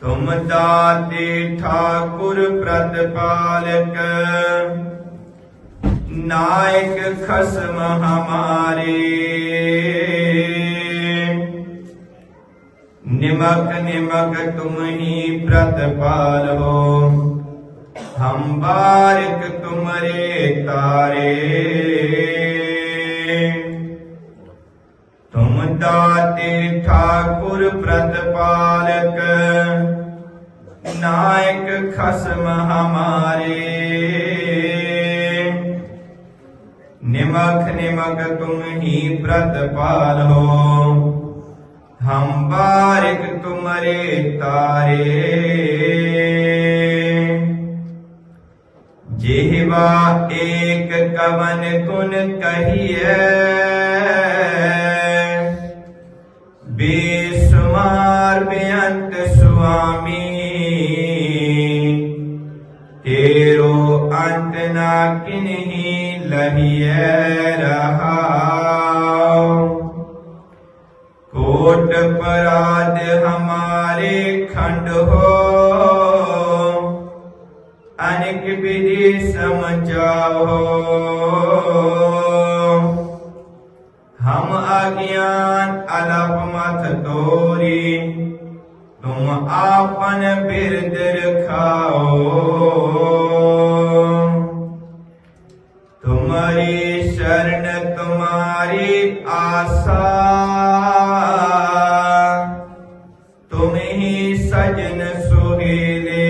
ਤੁਮ ਦਾਤੇ ਠਾਕੁਰ ਪ੍ਰਤਪਾਲਕ। ਨਾਇਕ ਖਸਮ ਹਮਾਰੇ। ਨਿਮਕ ਨਿਮਕ ਤੁਮ ਹੀ ਪ੍ਰਤਪਾਲ ਹੋ। ਹਮ ਬਾਰਿਕ ਤੁਮਰੇ ਤਾਰੇ। ਤੁਮ ਦਾਤੇ ਠਾਕੁਰ ਪ੍ਰਤਪਾਲਕ نائک خسم ہمارے نمک نمک تم ہی برت پال ہو ہم بارک تمہارے تارے جہوا ایک کون کن کہیے مت نہ کنہی لہیے رہا کوٹ پراد ہمارے کھنڈ ہو انک بدی سمجھاؤ ہم آگیاں الف مت دوری تم آپن برد رکھاؤ تمہاری آسا۔ تم ہی سجن سہیلے۔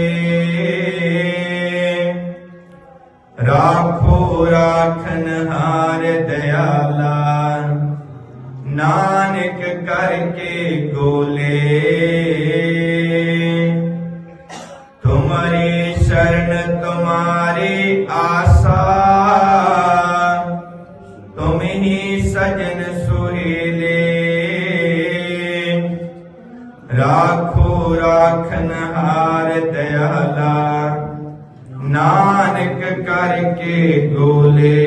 راکھو، راکھن ہار دیالا۔ نانک کر کے گولے۔ تمہاری شرن، تمہاری آسا۔ ہی سجن سہیلے۔ راکھو راکھن ہار دیالا۔ نانک کر کے گولے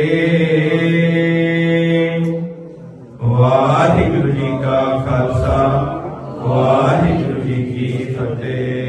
واحر جی کا خالصہ واحر جی کی فتح۔